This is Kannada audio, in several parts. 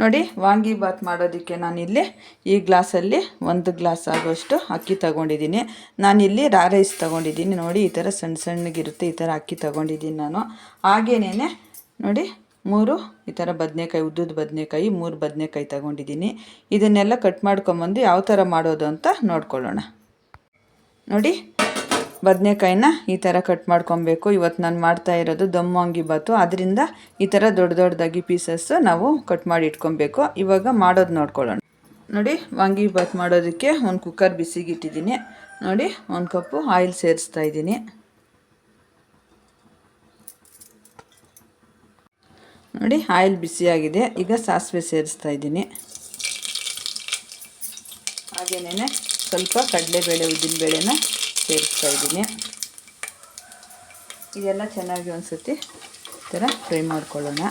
ನೋಡಿ ವಾಂಗಿಬಾತ್ ಮಾಡೋದಕ್ಕೆ ನಾನಿಲ್ಲಿ ಈ ಗ್ಲಾಸಲ್ಲಿ ಒಂದು ಗ್ಲಾಸ್ ಆಗೋಷ್ಟು ಅಕ್ಕಿ ತಗೊಂಡಿದ್ದೀನಿ. ನಾನಿಲ್ಲಿ ರಾ ರೈಸ್ ತಗೊಂಡಿದ್ದೀನಿ. ನೋಡಿ, ಈ ಥರ ಸಣ್ಣ ಸಣ್ಣಗಿರುತ್ತೆ, ಈ ಥರ ಅಕ್ಕಿ ತಗೊಂಡಿದ್ದೀನಿ ನಾನು. ಹಾಗೇನೇ ನೋಡಿ, ಮೂರು, ಈ ಥರ ಬದನೆಕಾಯಿ ಉದ್ದದ ಬದನೆಕಾಯಿ, ಮೂರು ಬದನೆಕಾಯಿ ತಗೊಂಡಿದ್ದೀನಿ. ಇದನ್ನೆಲ್ಲ ಕಟ್ ಮಾಡ್ಕೊಂಬಂದು ಯಾವ ಥರ ಮಾಡೋದು ಅಂತ ನೋಡ್ಕೊಳ್ಳೋಣ. ನೋಡಿ ಬದನೆಕಾಯಿನ ಈ ಥರ ಕಟ್ ಮಾಡ್ಕೊಬೇಕು. ಇವತ್ತು ನಾನು ಮಾಡ್ತಾ ಇರೋದು ದಮ್ ವಾಂಗಿಬಾತು ಅದರಿಂದ ಈ ಥರ ದೊಡ್ಡ ದೊಡ್ಡದಾಗಿ ಪೀಸಸ್ಸು ನಾವು ಕಟ್ ಮಾಡಿ ಇಟ್ಕೊಬೇಕು. ಇವಾಗ ಮಾಡೋದು ನೋಡ್ಕೊಳ್ಳೋಣ. ನೋಡಿ ವಾಂಗಿಬಾತ್ ಮಾಡೋದಕ್ಕೆ ಒಂದು ಕುಕ್ಕರ್ ಬಿಸಿಗಿಟ್ಟಿದ್ದೀನಿ ನೋಡಿ, ಒಂದು ಕಪ್ಪು ಆಯಿಲ್ ಸೇರಿಸ್ತಾ ಇದ್ದೀನಿ ನೋಡಿ ಆಯಿಲ್ ಬಿಸಿಯಾಗಿದೆ. ಈಗ ಸಾಸಿವೆ ಸೇರಿಸ್ತಾ ಇದ್ದೀನಿ ಹಾಗೆಯೇ ಸ್ವಲ್ಪ ಕಡಲೆಬೇಳೆ, ಉದ್ದಿನಬೇಳೆನ ಸೇರಿಸ್ತಾ ಇದ್ದೀನಿ. ಇದೆಲ್ಲ ಚೆನ್ನಾಗಿ ಒಂದು ಈ ಥರ ಫ್ರೈ ಮಾಡ್ಕೊಳ್ಳೋಣ.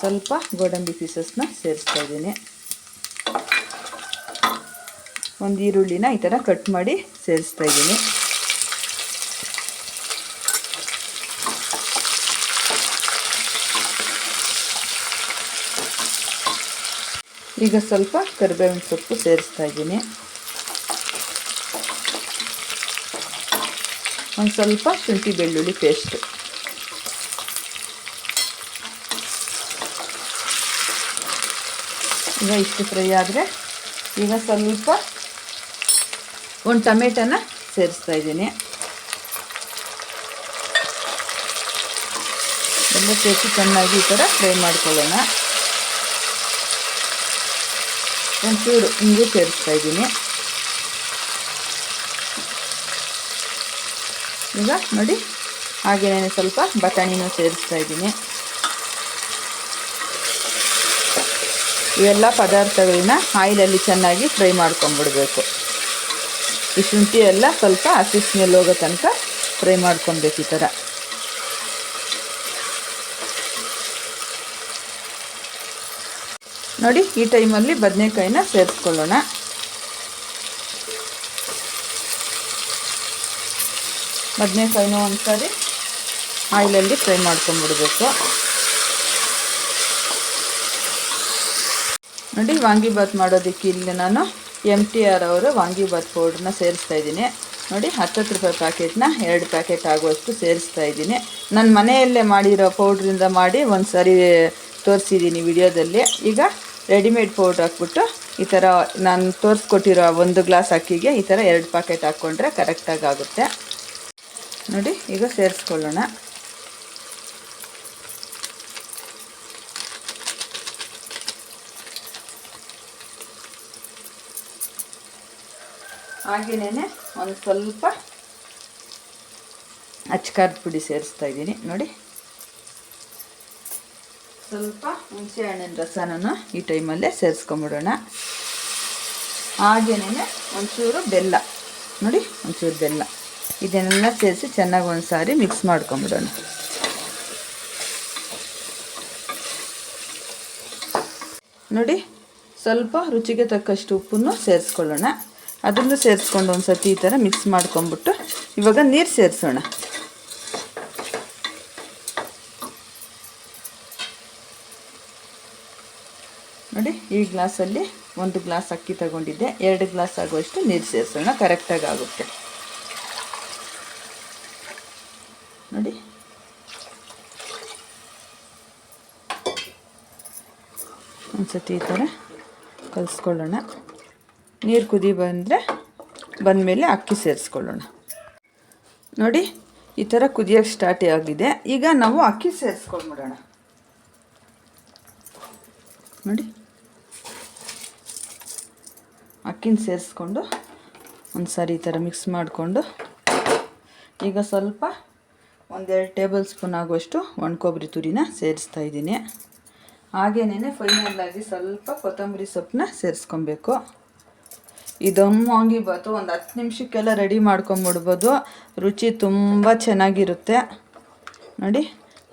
ಸ್ವಲ್ಪ ಗೋಡಂಬಿ ಪೀಸಸ್ನ ಸೇರಿಸ್ತಾ ಇದ್ದೀನಿ. ಒಂದು ಈರುಳ್ಳಿನ ಈ ಥರ ಕಟ್ ಮಾಡಿ ಸೇರಿಸ್ತಾ ಇದ್ದೀನಿ. ಈಗ ಸ್ವಲ್ಪ ಕರಿಬೇವಿನ ಸೊಪ್ಪು ಸೇರಿಸ್ತಾ ಇದ್ದೀನಿ. ಒಂದು ಸ್ವಲ್ಪ ಶುಂಠಿ ಬೆಳ್ಳುಳ್ಳಿ ಪೇಸ್ಟ್ ಈಗ ಇಷ್ಟು ಫ್ರೈ ಆದರೆ ಈಗ ಸ್ವಲ್ಪ ಒಂದು ಟೊಮೆಟೋನ ಸೇರಿಸ್ತಾ ಇದ್ದೀನಿ ಎಲ್ಲ ಸೇರಿಸಿ ಚೆನ್ನಾಗಿ ಈ ಥರ ಫ್ರೈ ಮಾಡ್ಕೊಳ್ಳೋಣ ಒಂಚೂರು ಹಿಂಗೆ ಸೇರಿಸ್ತಾ ಇದ್ದೀನಿ ಈಗ ನೋಡಿ, ಹಾಗೇನೇ ಸ್ವಲ್ಪ ಬಟಾಣಿನೂ ಸೇರಿಸ್ತಾ ಇದ್ದೀನಿ. ಇವೆಲ್ಲ ಪದಾರ್ಥಗಳನ್ನ ಆಯಿಲಲ್ಲಿ ಚೆನ್ನಾಗಿ ಫ್ರೈ ಮಾಡ್ಕೊಂಬಿಡ್ಬೇಕು. ಈ ಶುಂಠಿ ಎಲ್ಲ ಸ್ವಲ್ಪ ಹಸಿ ಸ್ಮೆಲ್ ಹೋಗೋ ತನಕ ಫ್ರೈ ಮಾಡ್ಕೊಬೇಕು ಈ ಥರ. ನೋಡಿ, ಈ ಟೈಮಲ್ಲಿ ಬದನೆಕಾಯಿನ ಸೇರಿಸ್ಕೊಳ್ಳೋಣ. ಬದನೆಕಾಯಿನೂ ಸಾರಿ ಆಯಿಲಲ್ಲಿ ಫ್ರೈ ಮಾಡ್ಕೊಂಬಿಡ್ಬೇಕು. ನೋಡಿ ವಾಂಗಿಬಾತ್ ಮಾಡೋದಕ್ಕೆ ಇಲ್ಲಿ ನಾನು ಎಂ ಟಿ ಆರ್ ಅವರು ವಾಂಗಿಬಾತ್ ಪೌಡ್ರನ್ನ ಸೇರಿಸ್ತಾ ಇದ್ದೀನಿ. ನೋಡಿ, ಹತ್ತತ್ತು ರೂಪಾಯಿ ಪ್ಯಾಕೆಟ್ನ ಎರಡು ಪ್ಯಾಕೆಟ್ ಆಗುವಷ್ಟು ಸೇರಿಸ್ತಾ ಇದ್ದೀನಿ. ನಾನು ಮನೆಯಲ್ಲೇ ಮಾಡಿರೋ ಪೌಡ್ರಿಂದ ಮಾಡಿ ಒಂದು ಸಾರಿ ತೋರಿಸಿದ್ದೀನಿ ವಿಡಿಯೋದಲ್ಲಿ. ಈಗ ರೆಡಿಮೇಡ್ ಪೌಡ್ರ್ ಹಾಕ್ಬಿಟ್ಟು ಈ ಥರ ನಾನು ತೋರಿಸ್ಕೊಟ್ಟಿರೋ ಒಂದು ಗ್ಲಾಸ್ ಅಕ್ಕಿಗೆ ಈ ಥರ ಎರಡು ಪ್ಯಾಕೆಟ್ ಹಾಕ್ಕೊಂಡ್ರೆ ಕರೆಕ್ಟಾಗಿ ಆಗುತ್ತೆ. ನೋಡಿ, ಈಗ ಸೇರಿಸ್ಕೊಳ್ಳೋಣ. ಹಾಗೆಯೇ ಒಂದು ಸ್ವಲ್ಪ ಅಚ್ಕಾರದ ಪುಡಿ ಸೇರಿಸ್ತಾ ಇದ್ದೀನಿ. ನೋಡಿ. ಸ್ವಲ್ಪ ಹುಣಸೆ ಹಣ್ಣಿನ ರಸನೂ ಈ ಟೈಮಲ್ಲೇ ಸೇರಿಸ್ಕೊಂಬಿಡೋಣ. ಹಾಗೆಯೇ ಒಂಚೂರು ಬೆಲ್ಲ. ನೋಡಿ, ಒಂಚೂರು ಬೆಲ್ಲ. ಇದನ್ನೆಲ್ಲ ಸೇರಿಸಿ ಚೆನ್ನಾಗಿ ಒಂದು ಸಾರಿ ಮಿಕ್ಸ್ ಮಾಡ್ಕೊಂಬಿಡೋಣ. ನೋಡಿ, ಸ್ವಲ್ಪ ರುಚಿಗೆ ತಕ್ಕಷ್ಟು ಉಪ್ಪನ್ನು ಸೇರಿಸ್ಕೊಳ್ಳೋಣ. ಅದನ್ನು ಸೇರಿಸ್ಕೊಂಡು ಒಂದು ಸತಿ ಈ ಥರ ಮಿಕ್ಸ್ ಮಾಡ್ಕೊಂಬಿಟ್ಟು ಇವಾಗ ನೀರು ಸೇರಿಸೋಣ. ನೋಡಿ, ಈ ಗ್ಲಾಸಲ್ಲಿ ಒಂದು ಗ್ಲಾಸ್ ಅಕ್ಕಿ ತಗೊಂಡಿದ್ದೆ. ಎರಡು ಗ್ಲಾಸ್ ಆಗುವಷ್ಟು ನೀರು ಸೇರಿಸೋಣ ಕರೆಕ್ಟಾಗಿ ಆಗುತ್ತೆ ನೋಡಿ ಒಂದು ಸತಿ ಈ ಥರ ಕಲಿಸ್ಕೊಳ್ಳೋಣ. ನೀರು ಕುದಿ ಬಂದರೆ ಬಂದಮೇಲೆ ಅಕ್ಕಿ ಸೇರಿಸ್ಕೊಳ್ಳೋಣ. ನೋಡಿ, ಈ ಥರ ಕುದಿಯೋಕ್ಕೆ ಸ್ಟಾರ್ಟ್ ಆಗಿದೆ. ಈಗ ನಾವು ಅಕ್ಕಿ ಸೇರಿಸ್ಕೊಂಡ್ಬಿಡೋಣ ನೋಡಿ. ಅಕ್ಕಿನ ಸೇರಿಸ್ಕೊಂಡು ಒಂದು ಸಾರಿ ಈ ಥರ ಮಿಕ್ಸ್ ಮಾಡಿಕೊಂಡು ಈಗ ಸ್ವಲ್ಪ ಒಂದೆರಡು ಟೇಬಲ್ ಸ್ಪೂನ್ ಆಗುವಷ್ಟು ಒಣಕೊಬ್ಬರಿ ತುರಿನ ಸೇರಿಸ್ತಾ ಇದ್ದೀನಿ. ಹಾಗೇನೇ ಫೈನಲ್ಲಾಗಿ ಸ್ವಲ್ಪ ಕೊತ್ತಂಬರಿ ಸೊಪ್ಪನ್ನ ಸೇರಿಸ್ಕೊಬೇಕು. ಈ ದಮ್ ಒಂದು ಹತ್ತು ನಿಮಿಷಕ್ಕೆಲ್ಲ ರೆಡಿ ಮಾಡ್ಕೊಂಬಿಡ್ಬೋದು. ರುಚಿ ತುಂಬ ಚೆನ್ನಾಗಿರುತ್ತೆ. ನೋಡಿ,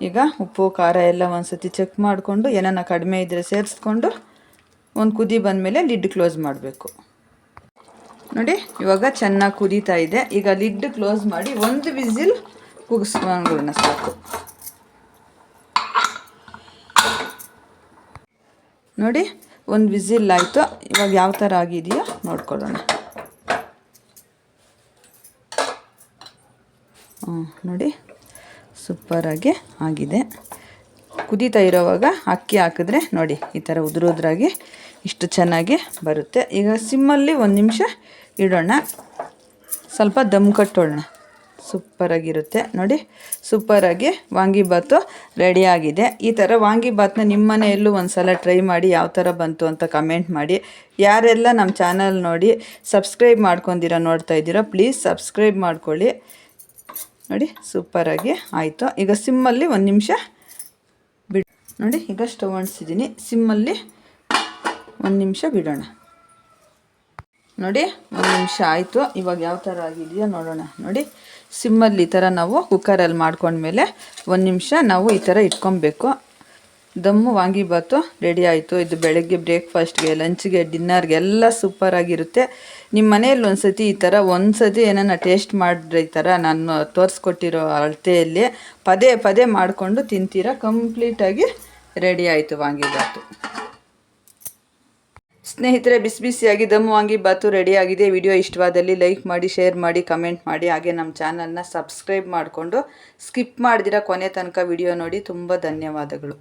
ಈಗ ಉಪ್ಪು, ಖಾರ ಎಲ್ಲ ಒಂದು ಸತಿ ಚೆಕ್ ಮಾಡಿಕೊಂಡು, ಏನಾನ ಕಡಿಮೆ ಇದ್ದರೆ ಸೇರಿಸ್ಕೊಂಡು, ಒಂದು ಕುದಿ ಬಂದಮೇಲೆ ಲಿಡ್ ಕ್ಲೋಸ್ ಮಾಡಬೇಕು. ನೋಡಿ, ಇವಾಗ ಚೆನ್ನಾಗಿ ಕುದೀತಾ ಇದೆ. ಈಗ ಲಿಡ್ ಕ್ಲೋಸ್ ಮಾಡಿ ಒಂದು ವಿಸಿಲ್ ಕುಗಿಸ್ಕೊಂಡ್ಬಿಡೋಣ ಸಾಕು. ನೋಡಿ, ಒಂದು ವಿಸಿಲ್ ಆಯಿತು. ಇವಾಗ ಯಾವ ಥರ ಆಗಿದೆಯೋ ನೋಡ್ಕೊಳ್ಳೋಣ. ಹ್ಞೂ ನೋಡಿ ಸೂಪರಾಗಿ ಆಗಿದೆ. ಕುದೀತಾ ಇರೋವಾಗ ಅಕ್ಕಿ ಹಾಕಿದ್ರೆ ನೋಡಿ, ಈ ಥರ ಉದುರೋದ್ರಾಗಿ ಇಷ್ಟು ಚೆನ್ನಾಗಿ ಬರುತ್ತೆ. ಈಗ ಸಿಮ್ಮಲ್ಲಿ ಒಂದು ನಿಮಿಷ ಇಡೋಣ. ಸ್ವಲ್ಪ ದಮ್ ಕಟ್ಟೋಣ. ಸೂಪರಾಗಿರುತ್ತೆ. ನೋಡಿ, ಸೂಪರಾಗಿ ವಾಂಗಿಬಾತು ರೆಡಿಯಾಗಿದೆ. ಈ ಥರ ವಾಂಗಿಬಾತನ್ನ ನಿಮ್ಮ ಮನೆಯಲ್ಲೂ ಒಂದು ಸಲ ಟ್ರೈ ಮಾಡಿ ಯಾವ ಥರ ಬಂತು ಅಂತ ಕಮೆಂಟ್ ಮಾಡಿ. ಯಾರೆಲ್ಲ ನಮ್ಮ ಚಾನಲ್ ನೋಡಿ ಸಬ್ಸ್ಕ್ರೈಬ್ ಮಾಡ್ಕೊಂಡಿರೋ, ನೋಡ್ತಾ ಇದ್ದೀರೋ, ಪ್ಲೀಸ್ ಸಬ್ಸ್ಕ್ರೈಬ್ ಮಾಡ್ಕೊಳ್ಳಿ. ನೋಡಿ, ಸೂಪರಾಗಿ ಆಯಿತು. ಈಗ ಸಿಮ್ಮಲ್ಲಿ ಒಂದು ನಿಮಿಷ ಬಿಡ್ ನೋಡಿ, ಈಗ ಸ್ಟವ್ ಅಂಟಿಸಿದ್ದೀನಿ. ಸಿಮ್ಮಲ್ಲಿ ಒಂದು ನಿಮಿಷ ಬಿಡೋಣ. ನೋಡಿ, ಒಂದು ನಿಮಿಷ ಆಯಿತು. ಇವಾಗ ಯಾವ ಥರ ಆಗಿದೆಯೋ ನೋಡೋಣ. ನೋಡಿ, ಸಿಮ್ಮಲ್ಲಿ ಈ ಥರ ನಾವು ಕುಕ್ಕರಲ್ಲಿ ಮಾಡ್ಕೊಂಡ್ಮೇಲೆ ಒಂದು ನಿಮಿಷ ನಾವು ಈ ಥರ ಇಟ್ಕೊಬೇಕು. ದಮ್ಮು ವಾಂಗಿಬಾತು ರೆಡಿ ಆಯಿತು. ಇದು ಬೆಳಗ್ಗೆ ಬ್ರೇಕ್ಫಾಸ್ಟ್ಗೆ ಲಂಚ್ಗೆ ಡಿನ್ನರ್ಗೆ ಎಲ್ಲ ಸೂಪರಾಗಿರುತ್ತೆ ನಿಮ್ಮ ಮನೆಯಲ್ಲಿ ಒಂದು ಸತಿ ಈ ಥರ ಒಂದು ಸತಿ ಏನನ್ನ ಟೇಸ್ಟ್ ಮಾಡಿದ್ರೆ ಈ ಥರ ನಾನು ತೋರಿಸ್ಕೊಟ್ಟಿರೋ ಅಳತೆಯಲ್ಲಿ ಪದೇ ಪದೇ ಮಾಡಿಕೊಂಡು ತಿಂತೀರಾ? ಕಂಪ್ಲೀಟಾಗಿ ರೆಡಿ ಆಯಿತು ವಾಂಗಿಬಾತು ಸ್ನೇಹಿತರೆ, ಬಿಸಿ ಬಿಸಿಯಾಗಿ ದಮ್ಮುವಾಗಿ ವಾಂಗಿಬಾತು ರೆಡಿ ಆಗಿದೆ. ವಿಡಿಯೋ ಇಷ್ಟವಾದಲ್ಲಿ ಲೈಕ್ ಮಾಡಿ ಶೇರ್ ಮಾಡಿ ಕಮೆಂಟ್ ಮಾಡಿ. ಹಾಗೆ ನಮ್ಮ ಚಾನಲ್ನ ಸಬ್ಸ್ಕ್ರೈಬ್ ಮಾಡಿಕೊಂಡು ಸ್ಕಿಪ್ ಮಾಡಿದಿರ ಕೊನೆ ತನಕ ವಿಡಿಯೋ ನೋಡಿ. ತುಂಬ ಧನ್ಯವಾದಗಳು.